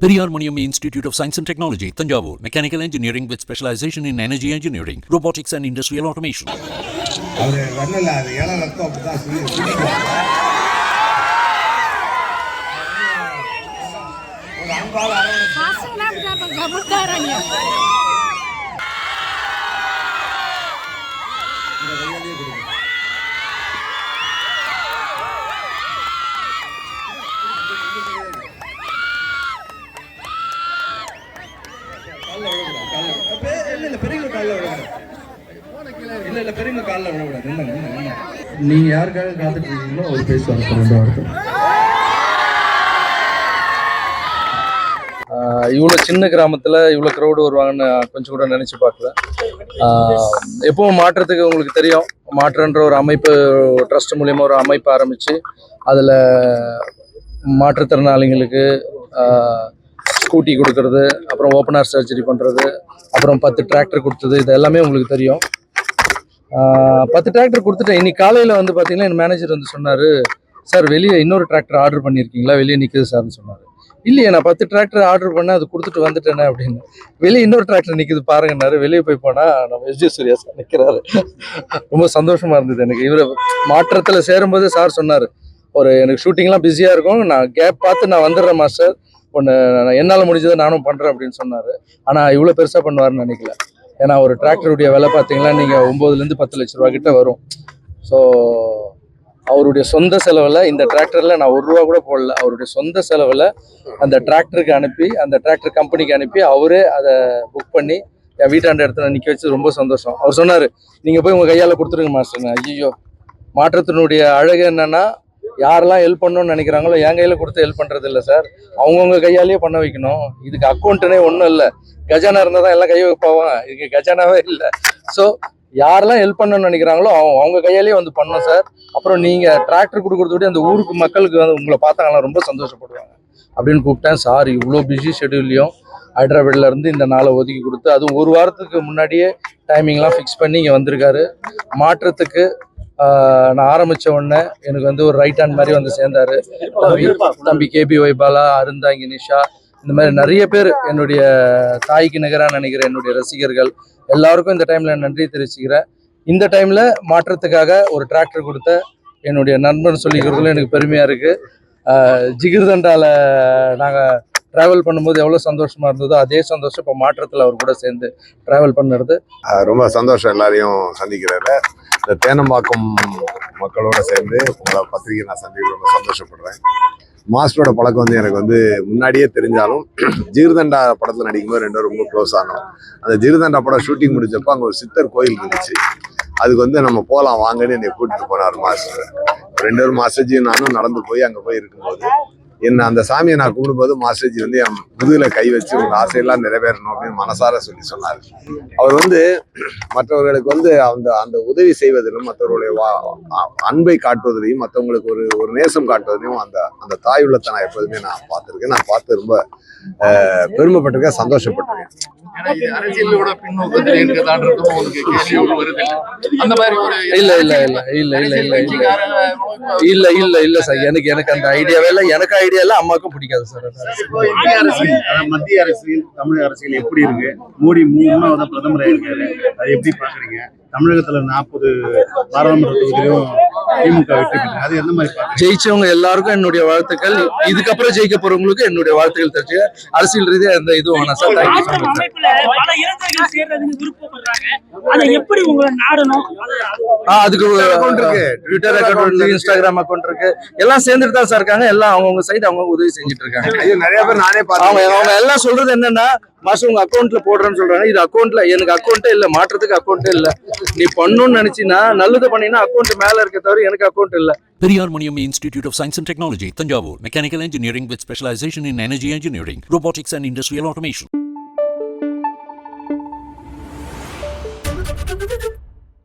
Periyar Maniam Institute of Science and Technology, Tanjavur. Mechanical engineering with specialization in energy engineering, robotics and industrial automation. அது வரல அது ஏழை ரத்தம் அப்படிதான் சொல்லி. ஒரு அன்பால அரவணைச்சு கால்ல. இல்ல, இல்ல, பெரியவங்க யாருக்காக காத்துட்டு இருக்கீங்களோ ஒரு பேசுவாங்க சார் ரெண்டு வார்த்தை இவ்வளோ சின்ன கிராமத்தில் இவ்வளோ க்ரௌடு வருவாங்கன்னு கொஞ்சம் கூட நினச்சி பார்க்கல. எப்பவும் மாற்றத்துக்கு உங்களுக்கு தெரியும். மாற்றன்ற ஒரு அமைப்பு ட்ரஸ்ட் மூலியமாக ஒரு அமைப்பு ஆரம்பித்து அதில் மாற்றுத்திறனாளிங்களுக்கு ஸ்கூட்டி கொடுக்கறது அப்புறம் ஓப்பனார் சர்ஜரி பண்ணுறது அப்புறம் பத்து டிராக்டர் கொடுத்தது இது எல்லாமே உங்களுக்கு தெரியும். பத்து டிராக்டர் கொடுத்துட்டேன். இன்னைக்கு காலையில் வந்து பார்த்தீங்கன்னா என் மேனேஜர் வந்து சொன்னார் சார் வெளியே இன்னொரு டிராக்டர் ஆர்டர் பண்ணியிருக்கீங்களா வெளியே நிற்குது சார்னு சொன்னார். இல்லையே நான் பத்து டிராக்டர் ஆர்டர் பண்ணேன் அது கொடுத்துட்டு வந்துட்டேனே அப்படின்னு. வெளியே இன்னொரு டிராக்டர் நிற்குது பாருங்கன்னாரு. வெளியே போய் போனால் நம்ம எஸ்ஜி சூர்யா சார் நிற்கிறாரு ரொம்ப சந்தோஷமாக இருந்தது எனக்கு. இவர் மாற்றத்தில் சேரும்போது சார் சொன்னார் ஒரு எனக்கு ஷூட்டிங்லாம் பிஸியாக இருக்கும். நான் கேப் பார்த்து நான் வந்துடுறேன் மாஸ்டர் ஒன்று என்னால் முடிஞ்சதை நானும் பண்ணுறேன் அப்படின்னு சொன்னார். ஆனால் இவ்வளோ பெருசாக பண்ணுவார்னு நினைக்கல. ஏன்னா ஒரு டிராக்டருடைய விலை பார்த்தீங்கன்னா நீங்கள் ஒம்போதுலேருந்து பத்து லட்ச ரூபா கிட்ட வரும். ஸோ அவருடைய சொந்த செலவில் இந்த டிராக்டரில் நான் ஒரு ரூபா கூட போடல. அவருடைய சொந்த செலவில் அந்த டிராக்டருக்கு அனுப்பி அந்த டிராக்டர் கம்பெனிக்கு அனுப்பி அவரே அதை புக் பண்ணி என் வீட்டாண்ட இடத்துல நிற்க வச்சு ரொம்ப சந்தோஷம். அவர் சொன்னார் நீங்கள் போய் உங்கள் கையால் கொடுத்துருங்க மாஸ்டர். ஐயோ மாற்றத்தினுடைய அழகு என்னன்னா யாரெல்லாம் ஹெல்ப் பண்ணணும்னு நினைக்கிறாங்களோ என் கையில் கொடுத்து ஹெல்ப் பண்ணுறது இல்லை சார். அவங்கவுங்க கையாலேயே பண்ண வைக்கணும். இதுக்கு அக்கௌண்ட்டுனே ஒன்றும் இல்லை. கஜானா இருந்தால் தான் எல்லாம் கை வைப்பாங்க. இதுக்கு கஜானாவே இல்லை. ஸோ யாரெல்லாம் ஹெல்ப் பண்ணணும்னு நினைக்கிறாங்களோ அவங்க அவங்க கையாலேயே வந்து பண்ணோம் சார். அப்புறம் நீங்கள் டிராக்டர் கொடுக்குறத விட அந்த ஊருக்கு மக்களுக்கு வந்து உங்களை பார்த்தாங்கன்னா ரொம்ப சந்தோஷப்படுவாங்க. அப்படின்னு கூப்பிட்டேன். சார் இவ்வளோ பிஸி ஷெடியூல்லையும் ஹைதராபாத்ல இருந்து இந்த நாளை ஒதுக்கி கொடுத்து அதுவும் ஒரு வாரத்துக்கு முன்னாடியே டைமிங்லாம் ஃபிக்ஸ் பண்ணி இங்கே வந்திருக்காரு. மாற்றத்துக்கு நான் ஆரம்பித்த உடனே எனக்கு வந்து ஒரு ரைட் ஹேண்ட் மாதிரி வந்து சேர்ந்தாரு. தம்பி தம்பி கேபி வைபாலா அருந்தாங்கி நிஷா இந்த மாதிரி நிறைய பேர் என்னுடைய தாய்க்கு நிகராக நினைக்கிற என்னுடைய ரசிகர்கள். எல்லாருக்கும் இந்த டைமில் நன்றி தெரிவிச்சுக்கிறேன். இந்த டைமில் மாற்றத்துக்காக ஒரு டிராக்டர் கொடுத்த என்னுடைய நண்பன் சொல்லிக்கிறதுல எனக்கு பெருமையாக இருக்குது ஜிகிர்தண்டாவில் நாங்கள் ட்ராவல் பண்ணும்போது எவ்வளோ சந்தோஷமாக இருந்ததோ அதே சந்தோஷம் இப்போ மாற்றத்தில் அவர் கூட சேர்ந்து ட்ராவல் பண்ணுறது. ரொம்ப சந்தோஷம் எல்லாரையும் சந்திக்கிறாரு இந்த தேனம்பாக்கம் மக்களோட சேர்ந்து உங்களை பத்திரிகை நான் சந்திக்க ரொம்ப சந்தோஷப்படுறேன். மாஸ்டரோட பழக்கம் வந்து எனக்கு வந்து முன்னாடியே தெரிஞ்சாலும் ஜீர்தண்டா படத்தில் நடிக்கும்போது ரெண்டு பேரும் ரொம்ப க்ளோஸ் ஆனோம். அந்த ஜீர்தண்டா படம் ஷூட்டிங் முடிச்சப்போ அங்கே ஒரு சித்தர் கோயில் இருந்துச்சு. அதுக்கு வந்து நம்ம போகலாம் வாங்கன்னு என்னை கூட்டிட்டு போனார் மாஸ்டர். ரெண்டு பேரும் மாஸ்டர்ஜி நானும் நடந்து போய் அங்கே போய் இருக்கும்போது என்ன அந்த சாமியை நான் கூப்பிடும்போது மாஸ்டர்ஜி வந்து என் முதுகில் கை வச்சு உங்கள் ஆசையெல்லாம் நிறைவேறணும் அப்படின்னு மனசார சொல்லி சொன்னார். அவர் வந்து மற்றவர்களுக்கு வந்து அந்த அந்த உதவி செய்வதிலும் மற்றவர்களுடைய வா- அன்பை காட்டுவதிலையும் மற்றவங்களுக்கு ஒரு ஒரு நேசம் காட்டுவதிலையும் அந்த அந்த தாய் உள்ளத்தை நான் எப்போதுமே நான் பார்த்துருக்கேன். நான் பார்த்து ரொம்ப பெருமைப்பட்டிருக்கேன் சந்தோஷப்பட்டிருக்கேன். இல்ல? இல்ல இல்ல இல்ல இல்ல இல்ல இல்ல இல்ல. இல்ல இல்ல சார் எனக்கு எனக்கு அந்த ஐடியாவே இல்லை. எனக்கு ஐடியா இல்லை அம்மாவுக்கும் பிடிக்காது சார் மத்திய அரசியல் தமிழக அரசியல் எப்படி இருக்கு? மோடி மூணாவது பிரதமராக இருக்காரு அது எப்படி பாக்குறீங்க தமிழகத்துல நாற்பது பாராளுமன்ற தொகுதியிலும் திமுக வெற்றி பெற்று அது எந்த மாதிரி ஜெயிச்சவங்க எல்லாருக்கும் என்னுடைய வாழ்த்துக்கள். இதுக்கப்புறம் ஜெயிக்க போறவங்களுக்கு என்னுடைய வாழ்த்துக்கள் தெரிஞ்சு அரசியல் ரீதியா எந்த இதுவும் வேணாம் சார். தேங்க்யூ ஸோ மச் அமைப்புல பல இளைஞர்கள் சேர்றதுக்கு விருப்பப்படுறாங்க. அதை எப்படி உங்களை நாடணும்? ஆ அதுக்கு அக்கௌண்ட் இருக்கு. ட்விட்டர் அக்கௌண்ட் இருக்கு இன்ஸ்டாகிராம் அக்கௌண்ட் இருக்கு. எல்லாம் சேர்ந்துட்டு தான் சார் இருக்காங்க. எல்லாம் அவங்கவுங்க சைடு அவங்க உதவி செஞ்சுட்டு இருக்காங்க. நிறைய பேர் நானே அவங்க பார்த்தேன் அவங்க எல்லாம் சொல்றது என்னன்னா மாசம் உங்க அக்கௌண்ட்ல போடுறேன்னு சொல்றாங்க. இது அக்கௌண்ட்ல எனக்கு அக்கௌண்ட்டே இல்ல மாற்றத்துக்கு அக்கௌண்ட்டே இல்ல. நீ பண்ணணும்னு நினைச்சினா நல்லது பண்ணினா அக்கௌண்ட் மேல இருக்க தவிர எனக்கு அக்கௌண்ட் இல்ல. Periyar Maniam Institute of Science and Technology, Tanjavur. Mechanical engineering with specialization in energy engineering, robotics and industrial automation.